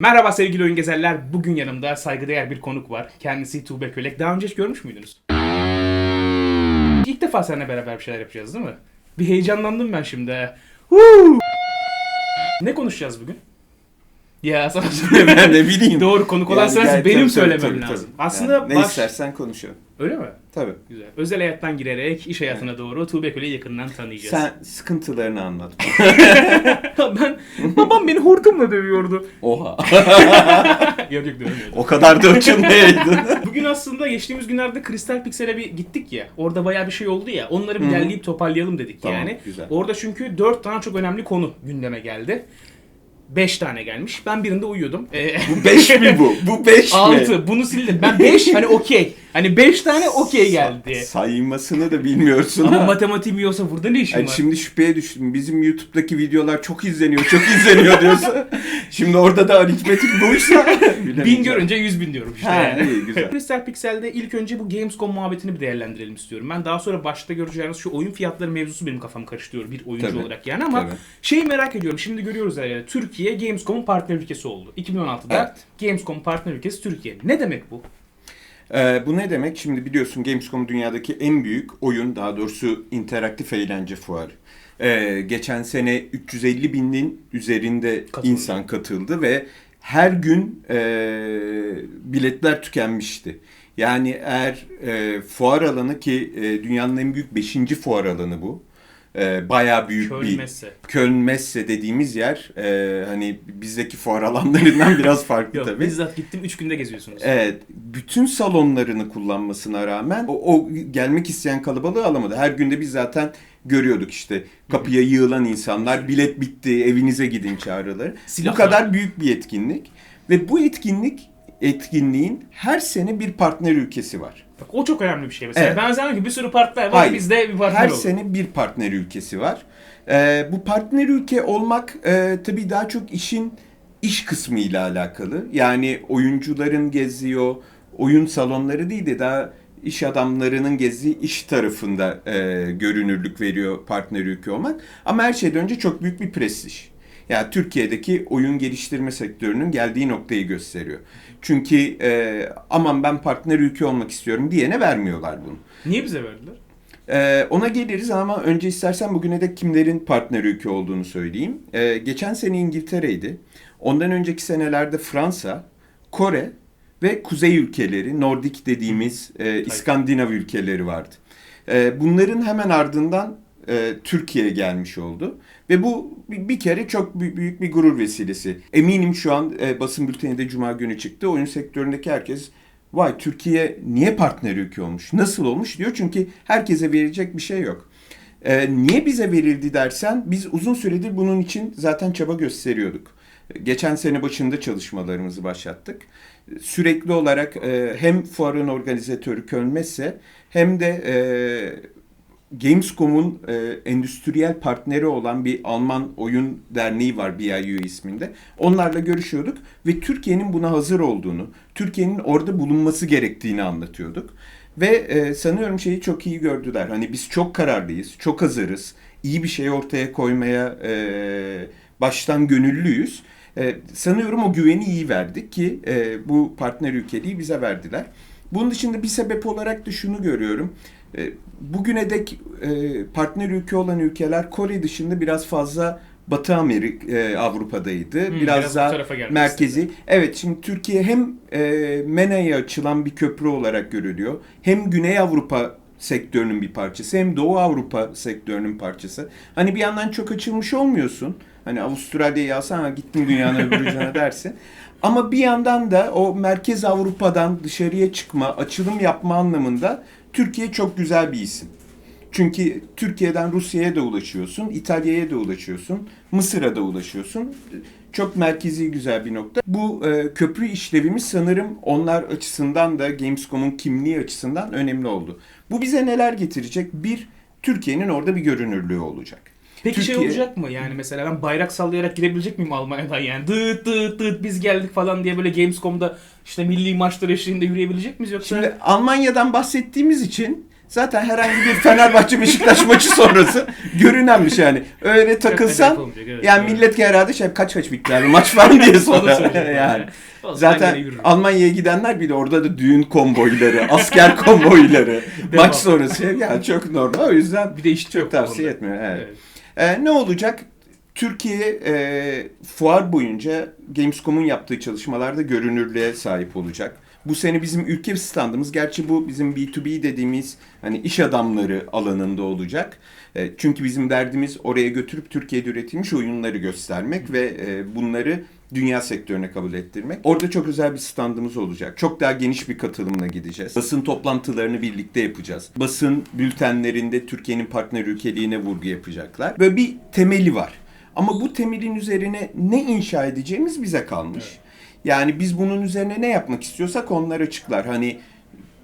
Merhaba sevgili oyun gezerler. Bugün yanımda saygıdeğer bir konuk var. Kendisi Tuğbe Kölek. Daha önce hiç görmüş müydünüz? İlk defa seninle beraber bir şeyler yapacağız değil mi? Bir heyecanlandım ben şimdi. Huu! Ne konuşacağız bugün? Ya sana söyleyeyim. ben de bileyim. Doğru konuk olan Yani sensin. Benim tabii, söylemem tabii, tabii, lazım. tabii. Aslında Yani ne baş... istersen konuşalım. Öyle mi? Tabii. Güzel. Özel hayattan girerek iş hayatına doğru Tuğbe Köle'yi yakından tanıyacağız. Sen sıkıntılarını anlat. ben babam beni hortumla dövüyordu. Oha. Yok dövmüyordu. o kadar da uçurmayaydın. Bugün aslında geçtiğimiz günlerde Kristal Pixel'e bir gittik ya. Orada bayağı bir şey oldu ya. Onları bir derleyip toparlayalım dedik Tamam, yani. güzel. Orada çünkü 4 tane çok önemli konu gündeme geldi. 5 tane gelmiş. Ben birinde uyuyordum. Ee, bu 5 mi bu? Bu 5 mi? 6. Bunu sildim. Ben 5 hani okey. Hani 5 tane okey geldi. Saymasını da bilmiyorsun Ama ha. matematiğim yiyorsa burada ne işim Yani var? şimdi şüpheye düştüm. Bizim YouTube'daki videolar çok izleniyor, çok izleniyor diyorsun. şimdi orada da aritmetik buysa. Bin bilemeyeceğim. görünce 100 bin diyorum işte Ha, yani. iyi, güzel. Crystal Pixel'de ilk önce bu Gamescom muhabbetini bir değerlendirelim istiyorum. Ben daha sonra başta göreceğiniz şu oyun fiyatları mevzusu benim kafamı karıştırıyor bir oyuncu Tabii. olarak yani ama Tabii. şeyi merak ediyorum. Şimdi görüyoruz yani Türkiye Gamescom'un partner ülkesi oldu. 2016'da Evet. Gamescom partner ülkesi Türkiye. Ne demek bu? Ee, bu ne demek? Şimdi biliyorsun Gamescom dünyadaki en büyük oyun, daha doğrusu interaktif eğlence fuarı. Ee, geçen sene 350 binin üzerinde Katıldı. insan katıldı ve her gün e, biletler tükenmişti. Yani eğer e, fuar alanı ki e, dünyanın en büyük 5. fuar alanı bu. E, bayağı büyük Köln bir Messe. Köln Messe dediğimiz yer e, hani bizdeki fuar alanlarından biraz farklı Yok tabii. bizzat gittim 3 günde geziyorsunuz. Evet, bütün salonlarını kullanmasına rağmen o, o gelmek isteyen kalabalığı alamadı. Her günde biz zaten görüyorduk işte kapıya yığılan insanlar, bilet bitti, evinize gidin çağrıları. Bu Silahlar. kadar büyük bir etkinlik ve bu etkinlik etkinliğin her sene bir partner ülkesi var. Bak o çok önemli bir şey mesela. Evet. Ben zannediyorum ki bir sürü partner var Hayır. bizde bir partner Her olur. sene bir partner ülkesi var. Ee, bu partner ülke olmak e, tabii daha çok işin iş kısmı ile alakalı. Yani oyuncuların geziyor, oyun salonları değil de daha iş adamlarının gezdiği iş tarafında e, görünürlük veriyor partner ülke olmak. Ama her şeyden önce çok büyük bir prestij. Yani Türkiye'deki oyun geliştirme sektörünün geldiği noktayı gösteriyor. Çünkü e, aman ben partner ülke olmak istiyorum diyene vermiyorlar bunu. Niye bize verdiler? Ee, ona geliriz ama önce istersen bugüne de kimlerin partner ülke olduğunu söyleyeyim. Ee, geçen sene İngiltere'ydi. Ondan önceki senelerde Fransa, Kore ve kuzey ülkeleri, Nordik dediğimiz e, İskandinav ülkeleri vardı. Ee, bunların hemen ardından e, Türkiye gelmiş oldu. Ve bu bir kere çok bü- büyük bir gurur vesilesi. Eminim şu an e, basın bülteni de Cuma günü çıktı. Oyun sektöründeki herkes vay Türkiye niye partner ülke olmuş, nasıl olmuş diyor. Çünkü herkese verilecek bir şey yok. Ee, niye bize verildi dersen biz uzun süredir bunun için zaten çaba gösteriyorduk. Geçen sene başında çalışmalarımızı başlattık. Sürekli olarak e, hem fuarın organizatörü Kölmesse hem de e, Gamescom'un e, endüstriyel partneri olan bir Alman oyun derneği var BIU isminde. Onlarla görüşüyorduk ve Türkiye'nin buna hazır olduğunu, Türkiye'nin orada bulunması gerektiğini anlatıyorduk. Ve e, sanıyorum şeyi çok iyi gördüler. Hani biz çok kararlıyız, çok hazırız, iyi bir şey ortaya koymaya e, baştan gönüllüyüz. E, sanıyorum o güveni iyi verdik ki e, bu partner ülkeliği bize verdiler. Bunun dışında bir sebep olarak da şunu görüyorum. E, Bugüne dek e, partner ülke olan ülkeler Kore dışında biraz fazla Batı Amerika, e, Avrupa'daydı. Hmm, biraz, biraz daha merkezi. Evet şimdi Türkiye hem e, MENA'ya açılan bir köprü olarak görülüyor. Hem Güney Avrupa sektörünün bir parçası hem Doğu Avrupa sektörünün parçası. Hani bir yandan çok açılmış olmuyorsun. Hani Avustralya'yı alsan "Ha, gittin dünyanın öbür ucuna dersin. Ama bir yandan da o merkez Avrupa'dan dışarıya çıkma, açılım yapma anlamında Türkiye çok güzel bir isim. Çünkü Türkiye'den Rusya'ya da ulaşıyorsun, İtalya'ya da ulaşıyorsun, Mısır'a da ulaşıyorsun. Çok merkezi güzel bir nokta. Bu e, köprü işlevimiz sanırım onlar açısından da Gamescom'un kimliği açısından önemli oldu. Bu bize neler getirecek? Bir, Türkiye'nin orada bir görünürlüğü olacak. Peki şey Türkiye- olacak mı yani mesela ben bayrak sallayarak girebilecek miyim Almanya'dan yani dıt dıt dıt biz geldik falan diye böyle Gamescom'da işte milli maçlar eşliğinde yürüyebilecek miyiz yoksa Şimdi Almanya'dan bahsettiğimiz için Zaten herhangi bir Fenerbahçe Beşiktaş maçı sonrası görünenmiş yani. Öyle takılsan olmayacak, evet, yani evet. millet herhalde şey kaç kaç bitti maç falan diye Onu sorar. yani. O Zaten. Almanya'ya gidenler bile orada da düğün konvoyları, asker konvoyları, maç sonrası yani çok normal. O yüzden bir de iş çok tavsiye onda. etmiyorum. Evet. Evet. Ee, ne olacak? Türkiye e, fuar boyunca Gamescom'un yaptığı çalışmalarda görünürlüğe sahip olacak. Bu sene bizim ülke standımız, gerçi bu bizim B2B dediğimiz hani iş adamları alanında olacak. E, çünkü bizim derdimiz oraya götürüp Türkiye'de üretilmiş oyunları göstermek ve e, bunları dünya sektörüne kabul ettirmek. Orada çok özel bir standımız olacak. Çok daha geniş bir katılımla gideceğiz. Basın toplantılarını birlikte yapacağız. Basın bültenlerinde Türkiye'nin partner ülkeliğine vurgu yapacaklar. Böyle bir temeli var. Ama bu temelin üzerine ne inşa edeceğimiz bize kalmış. Yani biz bunun üzerine ne yapmak istiyorsak onlar açıklar. Hani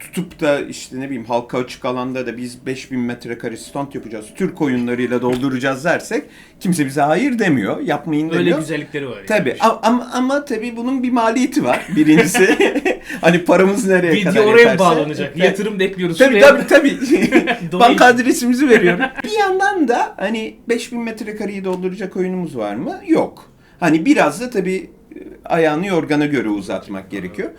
tutup da işte ne bileyim halka açık alanda da biz 5000 metrekare stand yapacağız. Türk oyunlarıyla dolduracağız dersek kimse bize hayır demiyor. Yapmayın demiyor. Öyle güzellikleri var. yani. Tabii A- ama, ama tabii bunun bir maliyeti var. Birincisi hani paramız nereye kadar Video oraya yeterse. bağlanacak? Tabii. Yatırım bekliyoruz. Tabii şuraya. tabii tabii. Banka adresimizi veriyorum. bir yandan da hani 5000 metrekareyi dolduracak oyunumuz var mı? Yok. Hani biraz da tabii ayağını yorgana göre uzatmak gerekiyor.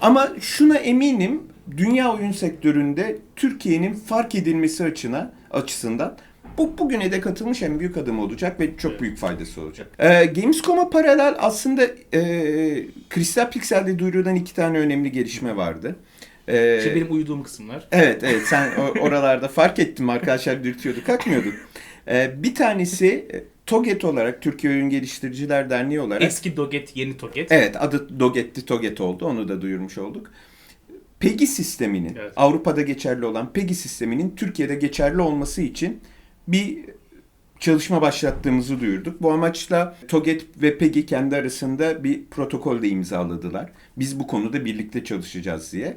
Ama şuna eminim dünya oyun sektöründe Türkiye'nin fark edilmesi açına açısından bu bugüne de katılmış en büyük adım olacak ve çok büyük faydası olacak. Ee, Gamescom'a paralel aslında e, Crystal Pixel'de duyurulan iki tane önemli gelişme vardı. Ee, İşte benim uyuduğum kısımlar. Evet evet sen oralarda fark ettim arkadaşlar dürtüyorduk kalkmıyorduk. Ee, bir tanesi TOGET olarak Türkiye Oyun Geliştiriciler Derneği olarak Eski Doget, yeni Toget. evet adı DOGET'ti TOGET oldu onu da duyurmuş olduk. PEGI sisteminin Evet. Avrupa'da geçerli olan PEGI sisteminin Türkiye'de geçerli olması için bir çalışma başlattığımızı duyurduk. Bu amaçla TOGET ve PEGI kendi arasında bir protokol de imzaladılar. Biz bu konuda birlikte çalışacağız diye.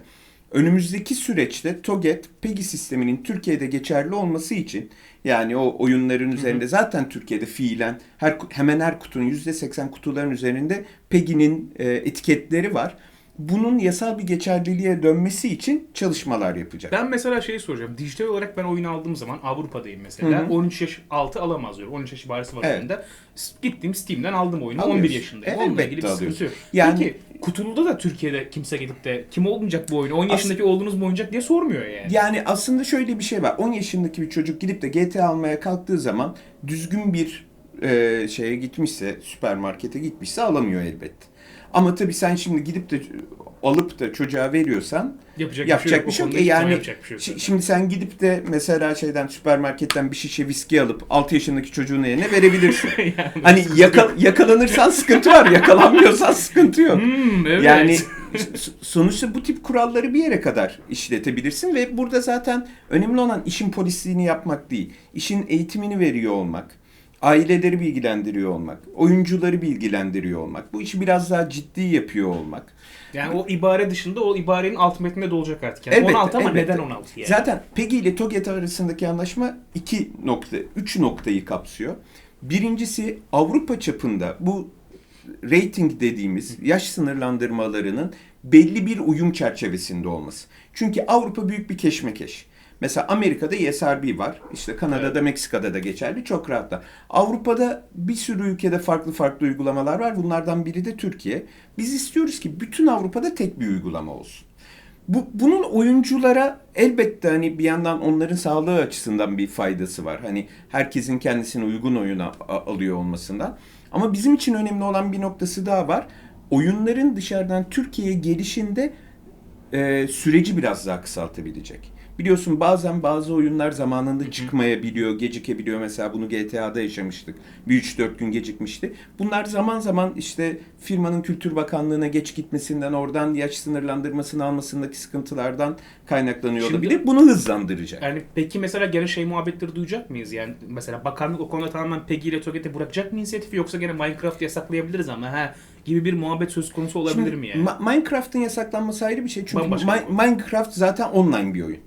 Önümüzdeki süreçte TOGET, PEGI sisteminin Türkiye'de geçerli olması için yani o oyunların üzerinde zaten Türkiye'de fiilen her hemen her kutunun %80 kutuların üzerinde PEGI'nin e, etiketleri var. Bunun yasal bir geçerliliğe dönmesi için çalışmalar yapacak. Ben mesela şeyi soracağım. Dijital olarak ben oyunu aldığım zaman Avrupa'dayım mesela. Hı hı. 13 yaş altı alamaz diyorum. 13 yaş ibaresi var Evet. Gittim Steam'den aldım oyunu. Alıyorsun. 11 yaşındayım. Onunla Elbette ilgili bir sıkıntı yok. Yani- Peki kutuluda da Türkiye'de kimse gidip de kim oynayacak bu oyunu? 10 yaşındaki oğlunuz mu oynayacak diye sormuyor yani. Yani aslında şöyle bir şey var. 10 yaşındaki bir çocuk gidip de GTA almaya kalktığı zaman düzgün bir e, şeye gitmişse, süpermarkete gitmişse alamıyor elbette. Ama tabii sen şimdi gidip de alıp da çocuğa veriyorsan Yapacak, yapacak bir şey yok. bir şey yok. E yani yapacak bir şey yok. şi- şimdi sen gidip de mesela şeyden süpermarketten bir şişe viski alıp 6 yaşındaki çocuğun eline verebilirsin. Yani hani yaka- yakalanırsan sıkıntı var, yakalanmıyorsan sıkıntı yok. Hmm, evet. Yani sonuçta bu tip kuralları bir yere kadar işletebilirsin ve burada zaten önemli olan işin polisliğini yapmak değil. işin eğitimini veriyor olmak, aileleri bilgilendiriyor olmak, oyuncuları bilgilendiriyor olmak. Bu işi biraz daha ciddi yapıyor olmak. Yani o ibare dışında o ibarenin alt metninde de olacak artık. Yani Elbette, 16 ama elbette. neden 16 yani? Zaten PEGI ile TOGET arasındaki anlaşma iki nokta, üç noktayı kapsıyor. Birincisi Avrupa çapında bu rating dediğimiz yaş sınırlandırmalarının belli bir uyum çerçevesinde olması. Çünkü Avrupa büyük bir keşmekeş. Mesela Amerika'da ESRB var. İşte Kanada'da, Meksika'da da geçerli. Çok rahatlar. Avrupa'da bir sürü ülkede farklı farklı uygulamalar var. Bunlardan biri de Türkiye. Biz istiyoruz ki bütün Avrupa'da tek bir uygulama olsun. Bu, bunun oyunculara elbette hani bir yandan onların sağlığı açısından bir faydası var. Hani herkesin kendisine uygun oyuna alıyor olmasından. Ama bizim için önemli olan bir noktası daha var. Oyunların dışarıdan Türkiye'ye gelişinde e, süreci biraz daha kısaltabilecek. Biliyorsun bazen bazı oyunlar zamanında çıkmayabiliyor, gecikebiliyor. Mesela bunu GTA'da yaşamıştık. Bir 3-4 gün gecikmişti. Bunlar zaman zaman işte firmanın Kültür Bakanlığı'na geç gitmesinden, oradan yaş sınırlandırmasını almasındaki sıkıntılardan kaynaklanıyor Şimdi- olabilir. Bunu hızlandıracak. Yani peki mesela gene şey muhabbetleri duyacak mıyız? Yani mesela bakanlık o konuda tamamen PEGI ile TOGET'e bırakacak mı inisiyatifi yoksa gene Minecraft yasaklayabiliriz ama ha gibi bir muhabbet söz konusu olabilir Şimdi mi yani? Ma- Minecraft'ın yasaklanması ayrı bir şey. Çünkü konu. Minecraft zaten online bir oyun.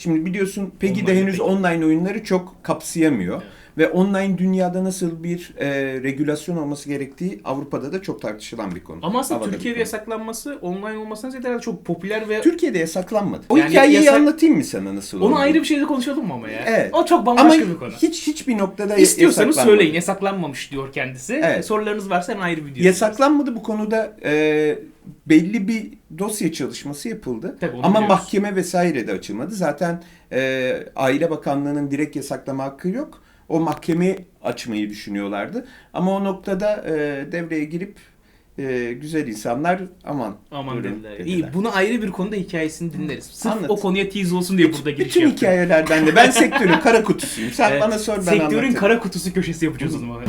Şimdi biliyorsun PEGI de henüz online oyunları çok kapsayamıyor. Evet. Ve online dünyada nasıl bir e, regülasyon olması gerektiği Avrupa'da da çok tartışılan bir konu. Ama aslında Havada bir Türkiye'de yasaklanması online olmasına ziyade çok popüler ve Türkiye'de yasaklanmadı. O Yani hikayeyi yasak- anlatayım mı sana nasıl onu olduğunu? ayrı bir şeyde konuşalım mı ama ya? Evet. O çok Ama bambaşka bir konu. hiç hiçbir noktada İstiyorsanız yasaklanmadı. söyleyin. Yasaklanmamış diyor kendisi. Evet. Sorularınız varsa hemen ayrı video. Yasaklanmadı bu konuda e, belli bir dosya çalışması yapıldı. Tabii, Ama biliyoruz. mahkeme vesaire de açılmadı. Zaten e, Aile Bakanlığı'nın direkt yasaklama hakkı yok. O mahkeme açmayı düşünüyorlardı. Ama o noktada e, devreye girip e, güzel insanlar aman Aman buyurun dediler. dediler. İyi bunu ayrı bir konuda hikayesini dinleriz. Sırf Anlat. o konuya tease olsun diye burada giriş Bütün yaptım. hikayeler bende. Ben sektörün kara kutusuyum. Sen Evet. bana sor ben Sektörün anlatırım. kara kutusu köşesi yapacağız o zaman.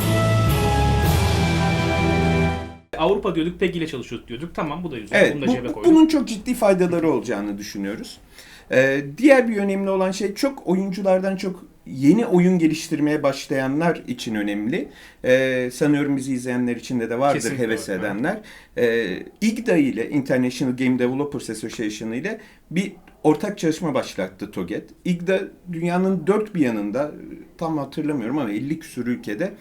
Avrupa diyorduk, PEGI ile çalışıyorduk diyorduk. Tamam bu da güzel. Evet, Bunu da bu- cebe bu- koyduk. bunun çok ciddi faydaları olacağını düşünüyoruz. Ee, diğer bir önemli olan şey çok oyunculardan çok yeni oyun geliştirmeye başlayanlar için önemli. Ee, sanıyorum bizi izleyenler içinde de vardır Kesinlikle heves var, edenler. Ee, IGDA ile International Game Developers Association ile bir ortak çalışma başlattı TOGET. IGDA dünyanın dört bir yanında tam hatırlamıyorum ama 50 küsur ülkede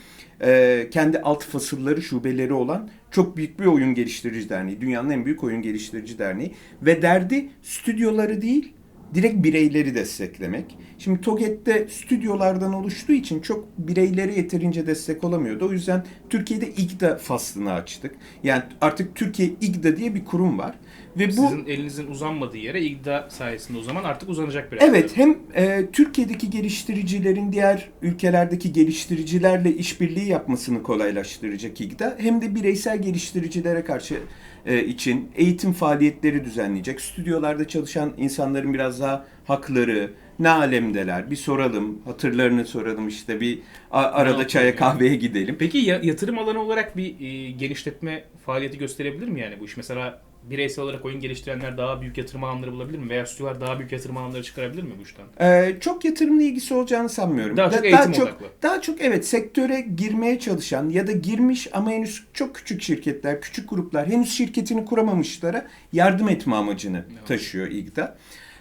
e, kendi alt fasılları, şubeleri olan çok büyük bir oyun geliştirici derneği. Dünyanın en büyük oyun geliştirici derneği. Ve derdi stüdyoları değil, direkt bireyleri desteklemek. Şimdi TOGET'te stüdyolardan oluştuğu için çok bireyleri yeterince destek olamıyordu. O yüzden Türkiye'de İGDA faslını açtık. Yani artık Türkiye İGDA diye bir kurum var. Ve bu Sizin elinizin uzanmadığı yere İGDA sayesinde o zaman artık uzanacak biraz. Evet, hem e, Türkiye'deki geliştiricilerin diğer ülkelerdeki geliştiricilerle işbirliği yapmasını kolaylaştıracak İGDA, hem de bireysel geliştiricilere karşı e, için eğitim faaliyetleri düzenleyecek. Stüdyolarda çalışan insanların biraz daha hakları, ne alemdeler, bir soralım, hatırlarını soralım işte bir arada çaya kahveye gidelim. Peki ya- yatırım alanı olarak bir e, genişletme faaliyeti gösterebilir mi yani bu iş? Mesela bireysel olarak oyun geliştirenler daha büyük yatırım alanları bulabilir mi? Veya stüdyolar daha büyük yatırım alanları çıkarabilir mi bu işten? Ee, çok yatırımla ilgisi olacağını sanmıyorum. Daha çok Da- eğitim çok, odaklı. Daha çok evet sektöre girmeye çalışan ya da girmiş ama henüz çok küçük şirketler, küçük gruplar henüz şirketini kuramamışlara yardım etme amacını Evet. taşıyor İGDA.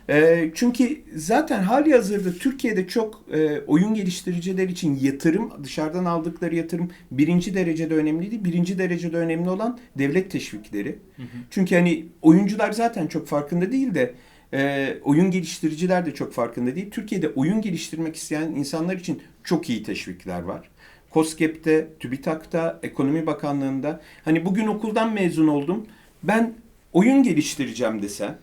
Ee, çünkü zaten hali hazırda Türkiye'de çok e, oyun geliştiriciler için yatırım, dışarıdan aldıkları yatırım birinci derecede önemliydi. Birinci derecede önemli olan devlet teşvikleri. Çünkü hani oyuncular zaten çok farkında değil de e, oyun geliştiriciler de çok farkında değil. Türkiye'de oyun geliştirmek isteyen insanlar için çok iyi teşvikler var. COSGAP'te, TÜBİTAK'ta, Ekonomi Bakanlığı'nda. Hani bugün okuldan mezun oldum. Ben oyun geliştireceğim desen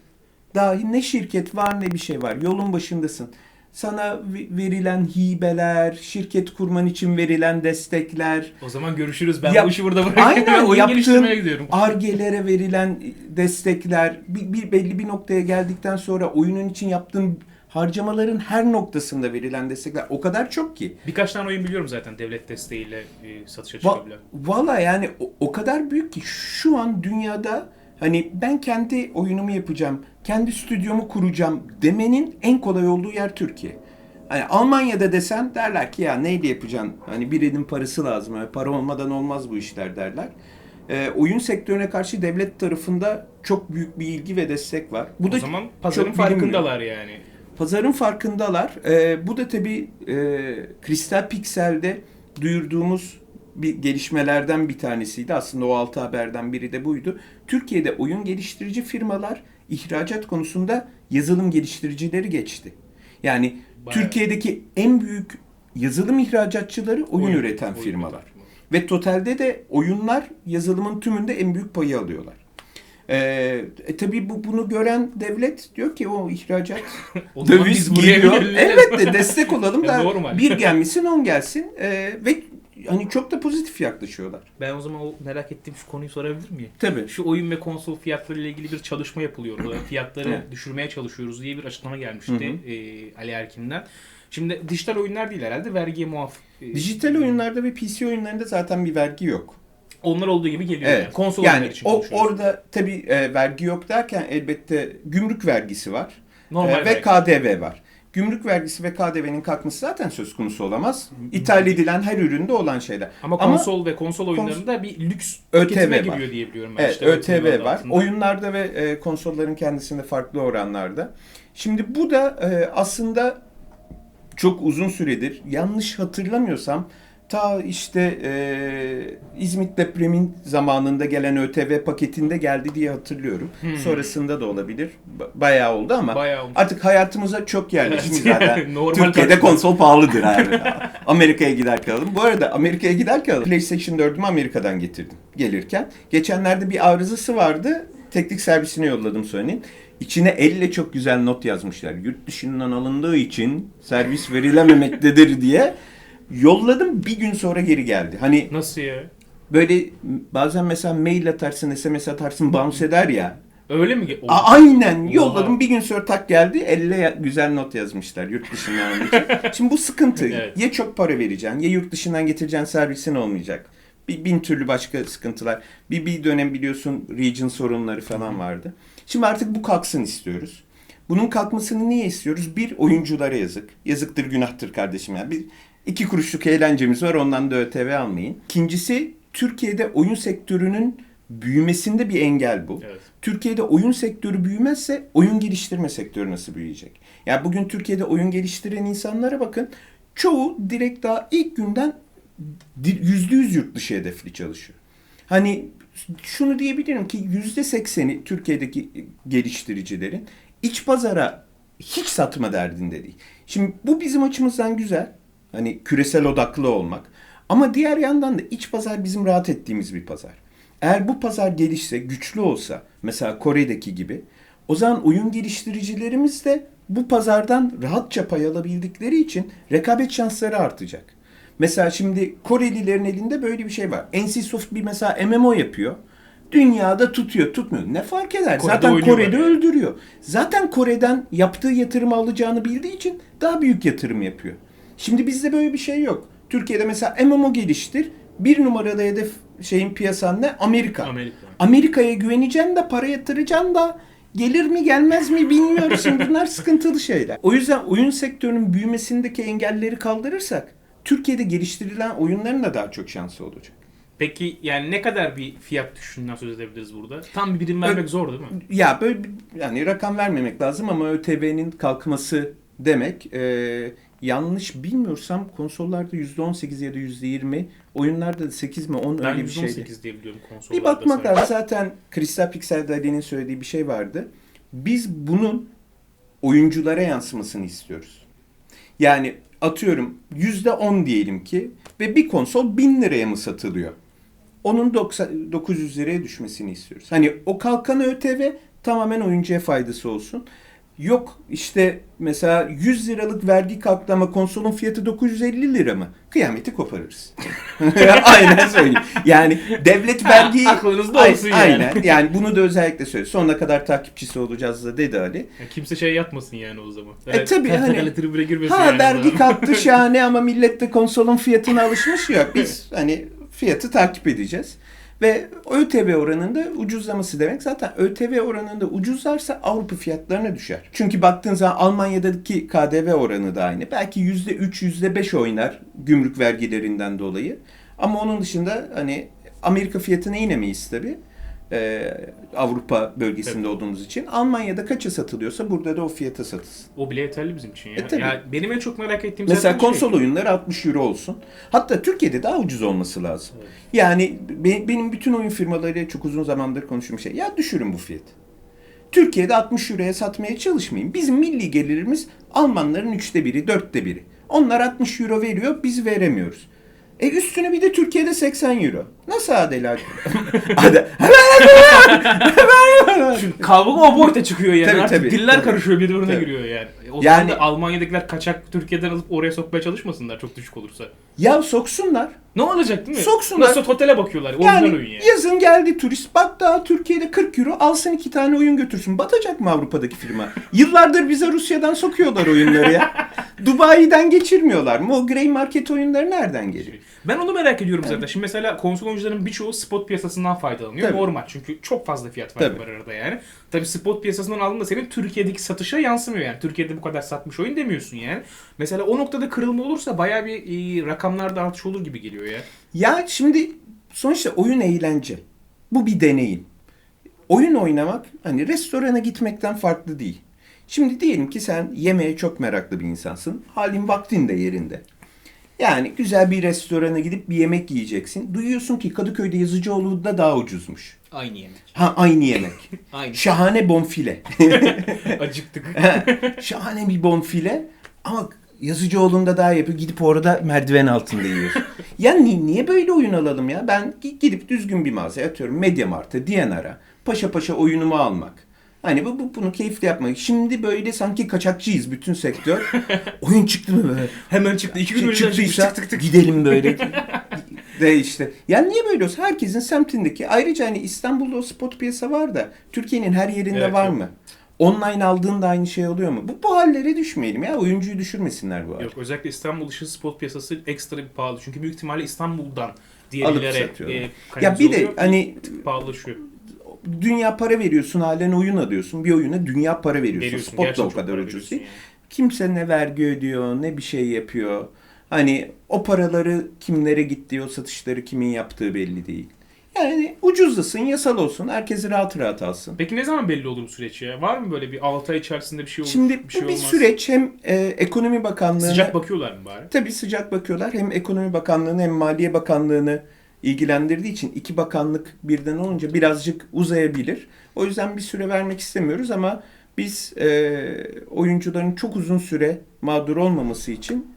dahi ne şirket var ne bir şey var. Yolun başındasın. Sana ve- verilen hibeler, şirket kurman için verilen destekler, O zaman görüşürüz. Ben Yap- bu işi burada bırakıyorum. Aynen, oyun yaptığın- geliştirmeye gidiyorum. Argelere verilen destekler, bir, bir belli bir noktaya geldikten sonra oyunun için yaptığın harcamaların her noktasında verilen destekler o kadar çok ki. Birkaç tane oyun biliyorum zaten devlet desteğiyle e, satışa Va- çıkabilen. Valla yani o, o kadar büyük ki şu an dünyada hani ben kendi oyunumu yapacağım, kendi stüdyomu kuracağım demenin en kolay olduğu yer Türkiye. Hani Almanya'da desen derler ki ya neyle yapacaksın? Hani birinin parası lazım. Yani para olmadan olmaz bu işler derler. Ee, oyun sektörüne karşı devlet tarafında çok büyük bir ilgi ve destek var. Bu da o zaman pazarın bilinmiyor. farkındalar yani. Pazarın farkındalar. Ee, bu da tabii e, Kristal Pixel'de duyurduğumuz bir gelişmelerden bir tanesiydi. Aslında o altı haberden biri de buydu. Türkiye'de oyun geliştirici firmalar ihracat konusunda yazılım geliştiricileri geçti. Yani Bayağı. Türkiye'deki en büyük yazılım ihracatçıları oyun, üreten oyun firmalar. üreten. Ve totalde de oyunlar yazılımın tümünde en büyük payı alıyorlar. Ee, e, tabii bu bunu gören devlet diyor ki o ihracat O döviz gelelim. Evet de destek olalım da bir gelmişsin on gelsin Ee, ve hani çok da pozitif yaklaşıyorlar. Ben o zaman o merak ettiğim şu konuyu sorabilir miyim? Tabii. Şu oyun ve konsol fiyatları ile ilgili bir çalışma yapılıyor. Fiyatları Evet. düşürmeye çalışıyoruz diye bir açıklama gelmişti Hı hı. e, Ali Erkin'den. Şimdi dijital oyunlar değil herhalde vergiye muaf. e, Dijital oyunlarda ve PC oyunlarında zaten bir vergi yok. Onlar olduğu gibi geliyor Evet. yani. Konsol yani için o orada tabii e, vergi yok derken elbette gümrük vergisi var. Normal E, ve vergi. KDV var. Gümrük vergisi ve KDV'nin kalkması zaten söz konusu olamaz. İthal edilen her üründe olan şeyler. Ama konsol ve konsol oyunlarında bir lüks var. giriyor diye biliyorum ben. Evet, İşte ÖTV var. altında. Oyunlarda ve e, konsolların kendisinde farklı oranlarda. Şimdi bu da e, aslında çok uzun süredir yanlış hatırlamıyorsam ta işte e, İzmit depremin zamanında gelen ÖTV paketinde geldi diye hatırlıyorum. Hmm. Sonrasında da olabilir. Ba- Bayağı oldu ama Bayağı olmuş. artık hayatımıza çok yerleşmiş zaten. Normal Türkiye'de karşılığı. konsol pahalıdır abi. Amerika'ya gider kalalım. Bu arada Amerika'ya gider kalalım. PlayStation 4'ümü Amerika'dan getirdim gelirken. Geçenlerde bir arızası vardı. Teknik servisine yolladım Sony'nin. İçine elle çok güzel not yazmışlar. Yurt dışından alındığı için servis verilememektedir diye. Yolladım bir gün sonra geri geldi. Hani Nasıl ya? böyle bazen mesela mail atarsın, SMS atarsın bounce eder ya. Öyle mi? ge- A- aynen yolladım bir gün sonra tak geldi elle ya- güzel not yazmışlar yurt dışından almak için. Şimdi bu sıkıntı. Evet. Ya çok para vereceksin ya yurt dışından getireceksin servisin olmayacak. Bir bin türlü başka sıkıntılar. Bir, bir dönem biliyorsun region sorunları falan vardı. Şimdi artık bu kalksın istiyoruz. Bunun kalkmasını niye istiyoruz? Bir, oyunculara yazık. Yazıktır, günahtır kardeşim. Yani bir, iki kuruşluk eğlencemiz var ondan da ÖTV almayın. İkincisi, Türkiye'de oyun sektörünün büyümesinde bir engel bu. Evet. Türkiye'de oyun sektörü büyümezse oyun geliştirme sektörü nasıl büyüyecek? Yani bugün Türkiye'de oyun geliştiren insanlara bakın. Çoğu direkt daha ilk günden yüzde yüz yurt dışı hedefli çalışıyor. Hani şunu diyebilirim ki yüzde sekseni Türkiye'deki geliştiricilerin iç pazara hiç satma derdinde değil. Şimdi bu bizim açımızdan güzel. Hani küresel odaklı olmak. Ama diğer yandan da iç pazar bizim rahat ettiğimiz bir pazar. Eğer bu pazar gelişse, güçlü olsa, mesela Kore'deki gibi, o zaman oyun geliştiricilerimiz de bu pazardan rahatça pay alabildikleri için rekabet şansları artacak. Mesela şimdi Korelilerin elinde böyle bir şey var. NCSoft bir mesela MMO yapıyor. Dünyada tutuyor, tutmuyor. Ne fark eder? Kore'de Zaten Kore'de öldürüyor. Zaten Kore'den yaptığı yatırımı alacağını bildiği için daha büyük yatırım yapıyor. Şimdi bizde böyle bir şey yok. Türkiye'de mesela MMO geliştir. Bir numaralı hedef şeyin piyasan ne? Amerika. Amerika. Amerika'ya güveneceğim de para yatıracağım da gelir mi gelmez mi bilmiyoruz. Şimdi bunlar sıkıntılı şeyler. O yüzden oyun sektörünün büyümesindeki engelleri kaldırırsak Türkiye'de geliştirilen oyunların da daha çok şansı olacak. Peki yani ne kadar bir fiyat düşüşünden söz edebiliriz burada? Tam bir birim vermek Ö- zor değil mi? Ya böyle bir- yani rakam vermemek lazım ama ÖTV'nin kalkması demek e, yanlış bilmiyorsam konsollarda %18 ya da %20 oyunlarda da 8 mi 10 Ben öyle bir şeydi. %18 diye biliyorum konsollarda. Bir bakmak lazım. Zaten Crystal Pixel'de Ali'nin söylediği bir şey vardı. Biz bunun oyunculara yansımasını istiyoruz. Yani atıyorum %10 diyelim ki ve bir konsol 1000 liraya mı satılıyor? Onun 90, 900 liraya düşmesini istiyoruz. Hani o kalkan ÖTV tamamen oyuncuya faydası olsun. Yok işte mesela 100 liralık vergi kalktı ama konsolun fiyatı 950 lira mı? Kıyameti koparırız. Aynen söyleyeyim. Yani devlet vergiyi... Aklınızda olsun yani. Aynen. Yani bunu da özellikle söyle. Sonuna kadar takipçisi olacağız da dedi Ali. Ya kimse şey yatmasın yani o zaman. E tabii, hani- Hani... tribüne girmesin Ha yani. vergi kalktı şahane ama millet de konsolun fiyatına alışmış ya. Biz hani fiyatı takip edeceğiz. Ve ÖTV oranında ucuzlaması demek zaten ÖTV oranında ucuzlarsa Avrupa fiyatlarına düşer. Çünkü baktığın zaman Almanya'daki KDV oranı da aynı. Belki %3, %5 oynar gümrük vergilerinden dolayı. Ama onun dışında hani Amerika fiyatına inemeyiz tabii. Ee, Avrupa bölgesinde Tabii. olduğumuz için. Almanya'da kaça satılıyorsa burada da o fiyata satılsın. O bile yeterli bizim için ya. E tabii. ya benim en çok merak ettiğim Mesela şey- konsol oyunları 60 euro olsun. Hatta Türkiye'de daha ucuz olması lazım. Evet. Yani be- benim bütün oyun firmalarıyla çok uzun zamandır konuştuğum şey. Ya düşürün bu fiyatı. Türkiye'de 60 euroya satmaya çalışmayın. Bizim milli gelirimiz Almanların üçte biri, dörtte biri. Onlar 60 euro veriyor, biz veremiyoruz. E üstüne bir de Türkiye'de 80 euro. Nasıl? Hadi. Çünkü kavga o boyuta çıkıyor yani. Tabii, Artık tabii. diller Tabii. karışıyor birbirine Tabii. giriyor yani. O Yani- zaman da Almanya'dakiler kaçak Türkiye'den alıp oraya sokmaya çalışmasınlar çok düşük olursa. ya soksunlar. Ne olacak değil mi? Soksunlar. Nasıl otele bakıyorlar. Yani oyun yani. yazın geldi turist. Bak daha Türkiye'de 40 euro alsın iki tane oyun götürsün. Batacak mı Avrupa'daki firma? Yıllardır bize Rusya'dan sokuyorlar oyunları ya. Dubai'den geçirmiyorlar mı? O grey market oyunları nereden geliyor? Ben onu merak ediyorum zaten. Şimdi mesela konsol oyuncuların birçoğu spot piyasasından faydalanıyor. Tabii. Normal çünkü çok fazla fiyat farkı Tabii. var arada yani. Tabii spot piyasasından aldığında senin Türkiye'deki satışa yansımıyor yani. Türkiye'de bu kadar satmış oyun demiyorsun yani. Mesela o noktada kırılma olursa bayağı bir e, rakamlarda artış olur gibi geliyor ya. Ya şimdi sonuçta oyun eğlence. Bu bir deneyim. Oyun oynamak hani restorana gitmekten farklı değil. Şimdi diyelim ki sen yemeğe çok meraklı bir insansın. Halin vaktin de yerinde. Yani güzel bir restorana gidip bir yemek yiyeceksin. Duyuyorsun ki Kadıköy'de Yazıcıoğlu'da daha ucuzmuş. Aynı yemek. Ha aynı yemek. Aynı. Şahane bonfile. Acıktık. Şahane bir bonfile ama Yazıcıoğlu'nda daha yapıyor. Gidip orada merdiven altında yiyorsun. ya ni- niye böyle oyun alalım ya? Ben gi- gidip düzgün bir mağazaya atıyorum. Mediamarkt'a, Diyanar'a. Paşa paşa oyunumu almak. Hani bu, bu bunu keyifli yapmak. Şimdi böyle sanki kaçakçıyız bütün sektör. Oyun çıktı mı böyle? Hemen çıktı. İki gün çıkmış. çıktıysa Tık tık tık. gidelim böyle. de işte. Yani niye böyle olsun? Herkesin semtindeki. Ayrıca hani İstanbul'da o spot piyasa var da Türkiye'nin her yerinde Evet, var yok. mı? Online aldığında aynı şey oluyor mu? Bu, bu hallere düşmeyelim ya. Oyuncuyu düşürmesinler bu arada. Yok özellikle İstanbul dışı spot piyasası ekstra bir pahalı. Çünkü büyük ihtimalle İstanbul'dan diğer Alıp illere satıyorlar. e, Ya bir de oluyor. hani pahalılaşıyor. Dünya para veriyorsun halen oyun alıyorsun. Bir oyuna dünya para veriyorsun. Veriyorsun. Spot da o kadar ucuz değil. yani. Kimse ne vergi ödüyor ne bir şey yapıyor. Hani o paraları kimlere gittiği, o satışları kimin yaptığı belli değil. Yani ucuzlasın, yasal olsun, herkes rahat rahat alsın. Peki ne zaman belli olur bu süreç ya? Var mı böyle bir 6 ay içerisinde bir şey olur? Şimdi bir şey bu bir olmaz? süreç hem e, Ekonomi Bakanlığı'na Sıcak bakıyorlar mı bari? tabii sıcak bakıyorlar. Hem Ekonomi Bakanlığı'nı hem Maliye Bakanlığı'nı ilgilendirdiği için iki bakanlık birden olunca birazcık uzayabilir. O yüzden bir süre vermek istemiyoruz ama biz e, oyuncuların çok uzun süre mağdur olmaması için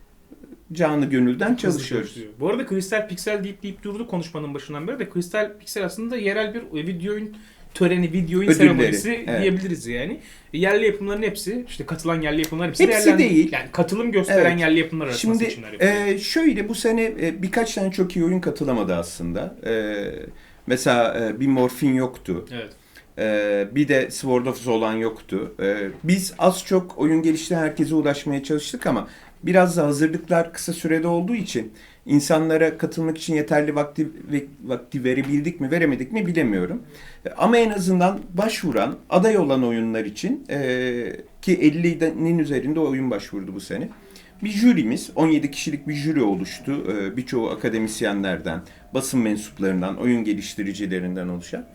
canı gönülden çalışıyoruz. çalışıyor. Bu arada Crystal Pixel deyip deyip durdu konuşmanın başından beri de Crystal Pixel aslında yerel bir video oyun töreni, video oyun Ödülleri, seremonisi evet. diyebiliriz yani. Yerli yapımların hepsi, işte katılan yerli yapımlar hepsi, Hepsi değil. Yani katılım gösteren Evet. yerli yapımlar arasında Şimdi seçimler yapılıyor. e, şöyle bu sene e, birkaç tane çok iyi oyun katılamadı aslında. E, mesela e, bir Morphin yoktu. evet. Ee, bir de Sword of Zolan yoktu. Ee, biz az çok oyun geliştiren herkese ulaşmaya çalıştık ama biraz da hazırlıklar kısa sürede olduğu için insanlara katılmak için yeterli vakti vakti verebildik mi veremedik mi bilemiyorum. Ama en azından başvuran, aday olan oyunlar için ee, ki 50'nin üzerinde oyun başvurdu bu sene. Bir jürimiz, 17 kişilik bir jüri oluştu. Ee, Birçoğu akademisyenlerden, basın mensuplarından, oyun geliştiricilerinden oluşan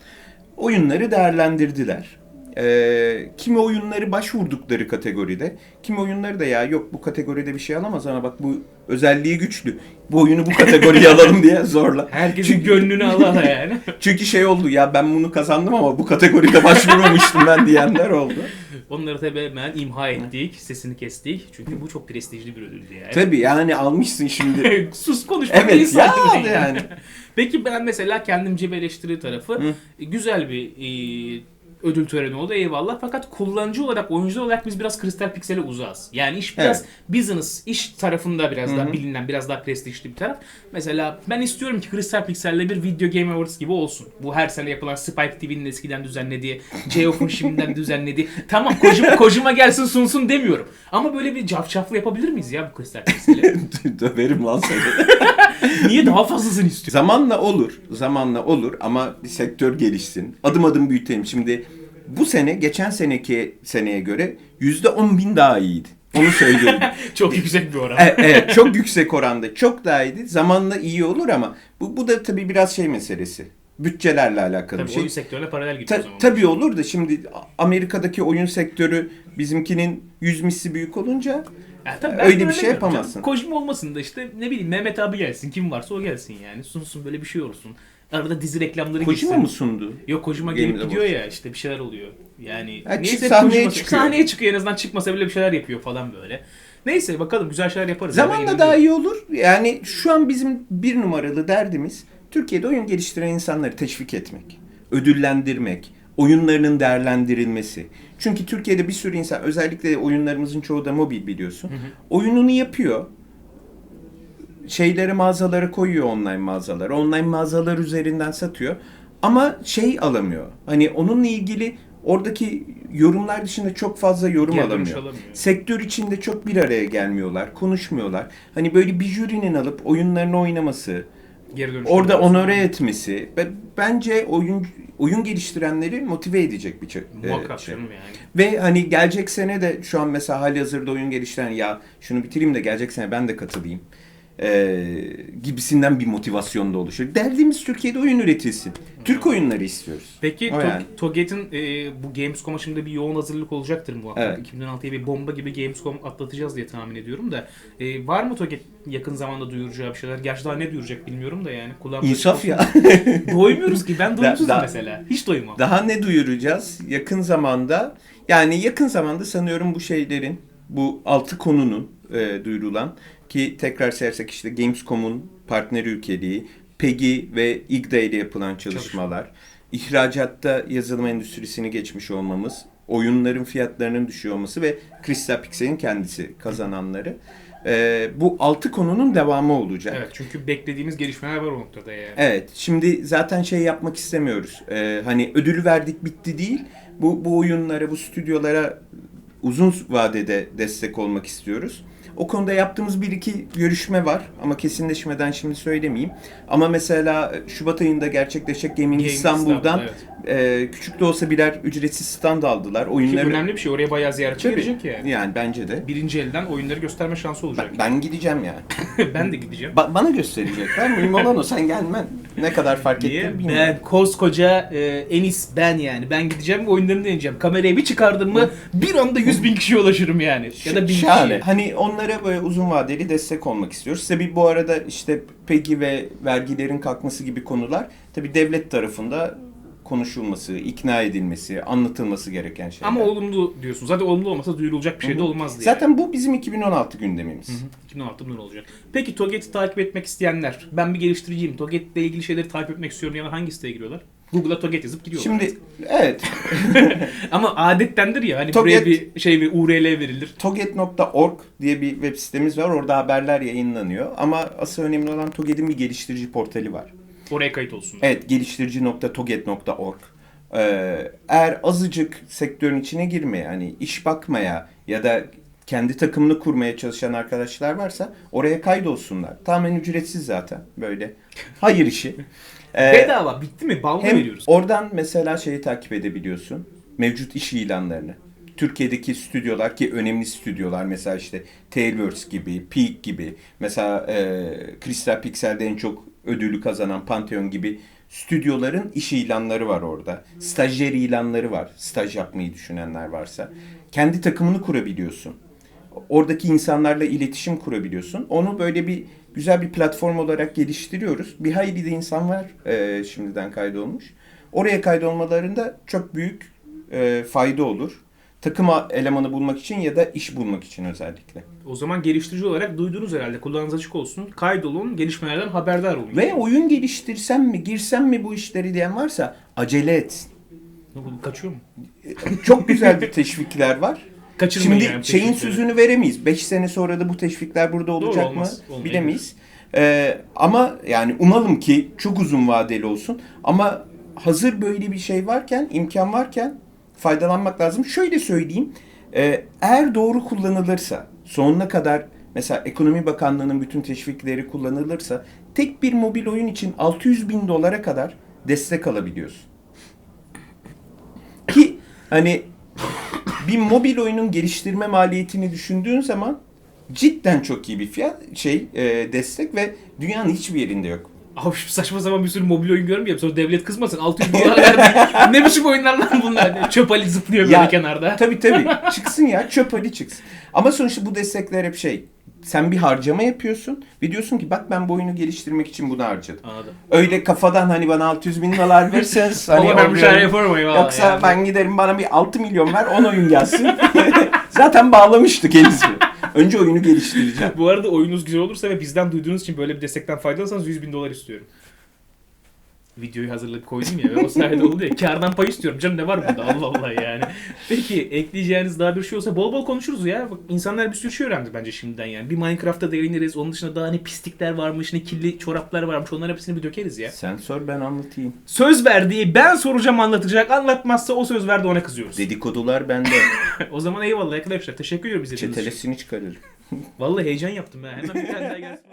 oyunları değerlendirdiler. Ee, kimi oyunları başvurdukları kategoride, kimi oyunları da ya yok bu kategoride bir şey alamaz ama bak bu özelliği güçlü. Bu oyunu bu kategoriye alalım diye zorla. Herkesin Çünkü- gönlünü ala ala yani. Çünkü şey oldu ya ben bunu kazandım ama bu kategoride başvurmamıştım ben diyenler oldu. Onları tabii hemen imha ettik, sesini kestik. Çünkü bu çok prestijli bir ödüldü yani. Tabii yani almışsın şimdi. Sus konuşma. Evet ya gibi yani. Peki ben mesela kendimce bir eleştiri tarafı Hı. güzel bir e, ödül töreni oldu eyvallah. Fakat kullanıcı olarak, oyuncu olarak biz biraz Crystal Pixel'e uzağız. Yani iş biraz business, iş tarafında biraz Hı daha bilinen, biraz daha prestijli bir taraf. Mesela ben istiyorum ki Crystal Pixel'le bir Video Game Awards gibi olsun. Bu her sene yapılan Spike TV'nin eskiden düzenlediği, Geoff'un şimdiden düzenlediği. Tamam Kojima, Kojima gelsin sunsun demiyorum. Ama böyle bir cafcaflı yapabilir miyiz ya bu Crystal Pixel'e? Döverim lan seni. Niye daha fazlasını istiyorsun? Zamanla olur. Zamanla olur ama bir sektör gelişsin. Adım adım büyütelim. Şimdi bu sene geçen seneki seneye göre yüzde on bin daha iyiydi. Onu söyleyeyim. Çok yüksek bir oran. evet, evet çok yüksek oranda. Çok daha iyiydi. Zamanla iyi olur ama bu, bu da tabii biraz şey meselesi. Bütçelerle alakalı Tabii bir şey. oyun sektörüne paralel gidiyor o Ta- zaman. tabii olur da şimdi Amerika'daki oyun sektörü bizimkinin yüz misli büyük olunca Ya tabii öyle bir şey yapamazsın. Kojima olmasın da işte ne bileyim Mehmet abi gelsin kim varsa o gelsin yani. Sunsun böyle bir şey olsun. Arada dizi reklamları Kojima gitsin. mı sundu? Yok Kojima gelip gidiyor ya işte bir şeyler oluyor. Yani Ha, çık- niyeyse sahneye Kojima- çıkıyor. Sahneye çıkıyor en azından çıkmasa bile bir şeyler yapıyor falan böyle. Neyse bakalım güzel şeyler yaparız. Zamanla daha iyi olur. Yani şu an bizim bir numaralı derdimiz Türkiye'de oyun geliştiren insanları teşvik etmek, ödüllendirmek, oyunlarının değerlendirilmesi. Çünkü Türkiye'de bir sürü insan, özellikle oyunlarımızın çoğu da mobil biliyorsun. Oyununu yapıyor. Şeyleri mağazalara koyuyor online mağazalara. Online mağazalar üzerinden satıyor. Ama şey alamıyor. Hani onunla ilgili oradaki yorumlar dışında çok fazla yorum alamıyor. alamıyor. Sektör içinde çok bir araya gelmiyorlar, konuşmuyorlar. Hani böyle bir jürinin alıp oyunlarını oynaması, Geri dönüş orada yapıyorsun. onore etmesi ve bence oyun oyun geliştirenleri motive edecek bir Muhakkak e, şey. canım yani. Ve hani gelecek sene de şu an mesela hali hazırda oyun geliştiren ya şunu bitireyim de gelecek sene ben de katılayım. E, gibisinden bir motivasyon da oluşuyor. Derdimiz Türkiye'de oyun üretilsin. Türk oyunları istiyoruz. Peki O yani. Toget'in e, bu Gamescom'a şimdi bir yoğun hazırlık olacaktır muhakkak. Evet. 2016'ya bir bomba gibi Gamescom atlatacağız diye tahmin ediyorum da. E, var mı Toget yakın zamanda duyuracağı bir şeyler? Gerçi daha ne duyuracak bilmiyorum da yani. Kulağımda İnsaf ya. Doymuyoruz ki. Ben doyumsuzum Da- da- mesela. Hiç doymam. Daha ne duyuracağız? Yakın zamanda yani yakın zamanda sanıyorum bu şeylerin bu altı konunun e, duyurulan ki tekrar sersek işte Gamescom'un partner ülkeliği, PEGI ve IGDA ile yapılan çalışmalar, ihracatta yazılım endüstrisini geçmiş olmamız, oyunların fiyatlarının düşüyor olması ve Crystal Pixel'in kendisi kazananları. E, bu altı konunun devamı olacak. Evet çünkü beklediğimiz gelişmeler var o noktada yani. Evet. Şimdi zaten şey yapmak istemiyoruz. Ee, hani ödülü verdik bitti değil. Bu, bu oyunlara, bu stüdyolara uzun vadede destek olmak istiyoruz. O konuda yaptığımız bir iki görüşme var ama kesinleşmeden şimdi söylemeyeyim. Ama mesela Şubat ayında gerçekleşecek Gaming, Gaming İstanbul'dan İstanbul, e, küçük de olsa birer ücretsiz stand aldılar. Ki Oyunları önemli bir şey. Oraya bayağı ziyaretçi Tabii. gelecek yani. yani bence de. Birinci elden oyunları gösterme şansı olacak. Ben, ben gideceğim yani. ben de gideceğim. Ba- bana gösterecekler. Mühim olan o. Sen gelmen. Ne kadar fark etti Niye? bilmiyorum. Ben koskoca e, Enis ben yani. Ben gideceğim ve oyunlarını deneyeceğim. Kamerayı bir çıkardım mı bir anda 100 bin kişiye ulaşırım yani. Ya da bin Şahane. kişiye. Hani onlara böyle uzun vadeli destek olmak istiyoruz. Tabii bu arada işte PEGI ve vergilerin kalkması gibi konular tabii devlet tarafında konuşulması, ikna edilmesi, anlatılması gereken şeyler. Ama olumlu diyorsun. Zaten olumlu olmasa duyurulacak bir şey de olmazdı yani. Zaten bu bizim 2016 gündemimiz. Hı hı. 2016'da ne olacak? Peki Toget'i takip etmek isteyenler, ben bir geliştiriciyim, Toget'le ilgili şeyleri takip etmek istiyorum diyenler hangi siteye giriyorlar? Google'a Toget yazıp giriyorlar. Şimdi evet Ama adettendir ya hani Toget- buraya bir şey bir URL verilir. toget.org diye bir web sitemiz var. Orada haberler yayınlanıyor. Ama asıl önemli olan Toget'in bir geliştirici portali var. Oraya kayıt olsun. Evet, geliştirici.toget.org. Ee, eğer azıcık sektörün içine girmeye, hani iş bakmaya ya da kendi takımını kurmaya çalışan arkadaşlar varsa oraya kaydolsunlar. Tamamen ücretsiz zaten böyle. Hayır işi. Ee, Bedava bitti mi? Bal mı hem veriyoruz? oradan mesela şeyi takip edebiliyorsun. Mevcut iş ilanlarını. Türkiye'deki stüdyolar ki önemli stüdyolar mesela işte Tailwords gibi, Peak gibi, mesela e, Crystal Pixel'de en çok ödülü kazanan Pantheon gibi stüdyoların iş ilanları var orada. Stajyer ilanları var. Staj yapmayı düşünenler varsa. Kendi takımını kurabiliyorsun. Oradaki insanlarla iletişim kurabiliyorsun. Onu böyle bir güzel bir platform olarak geliştiriyoruz. Bir hayli de insan var e, şimdiden kaydolmuş. Oraya kaydolmalarında çok büyük e, fayda olur. Takım elemanı bulmak için ya da iş bulmak için özellikle. O zaman geliştirici olarak duydunuz herhalde. Kulağınız açık olsun. Kaydolun, gelişmelerden haberdar olun. Ve oyun geliştirsem mi, girsem mi bu işleri diyen varsa acele et. Kaçıyor mu? Çok güzel bir teşvikler var. Kaçırmayın Şimdi yani şeyin sözünü veremeyiz. 5 sene sonra da bu teşvikler burada olacak olmaz. mı Olmayabilir. bilemeyiz. Ee, ama yani umalım ki çok uzun vadeli olsun. Ama hazır böyle bir şey varken, imkan varken faydalanmak lazım. Şöyle söyleyeyim. Ee, eğer doğru kullanılırsa, sonuna kadar mesela Ekonomi Bakanlığı'nın bütün teşvikleri kullanılırsa tek bir mobil oyun için 600 bin dolara kadar destek alabiliyorsun. Ki hani bir mobil oyunun geliştirme maliyetini düşündüğün zaman cidden çok iyi bir fiyat şey e, destek ve dünyanın hiçbir yerinde yok. Abi şu saçma sapan bir sürü mobil oyun görmüyorum. Sonra devlet kızmasın. 600 dolar verdik. ne biçim oyunlar lan bunlar? Çöp Ali zıplıyor böyle Ya, kenarda. Tabii tabii çıksın ya çöp hadi çıksın. Ama sonuçta bu destekler hep şey sen bir harcama yapıyorsun ve diyorsun ki bak ben bu oyunu geliştirmek için bunu harcadım. Anladım. Öyle kafadan hani bana 600 bin dolar verirseniz hani Ama ben bir yaparım eyvallah. Yoksa yani. ben giderim bana bir 6 milyon ver 10 oyun gelsin. Zaten bağlamıştı kendisi. Önce oyunu geliştireceğim. Bu arada oyununuz güzel olursa ve bizden duyduğunuz için böyle bir destekten faydalanırsanız 100 bin dolar istiyorum. Videoyu hazırlayıp koydum ya ve o sayede oldu ya. Kardan pay istiyorum canım ne var bunda Allah Allah yani. Peki ekleyeceğiniz daha bir şey olsa bol bol konuşuruz ya. Bak, insanlar bir sürü şey öğrendi bence şimdiden yani. Bir Minecraft'ta değiniriz. Onun dışında daha ne pislikler varmış, ne kirli çoraplar varmış. Onların hepsini bir dökeriz ya. Sen sor ben anlatayım. Söz verdiği ben soracağım anlatacak. Anlatmazsa o söz verdi ona kızıyoruz. Dedikodular bende. o zaman eyvallah arkadaşlar. Teşekkür ediyorum bize. Çetelesini çıkarırım. Vallahi heyecan yaptım ben. Hemen bir tane daha gelsin.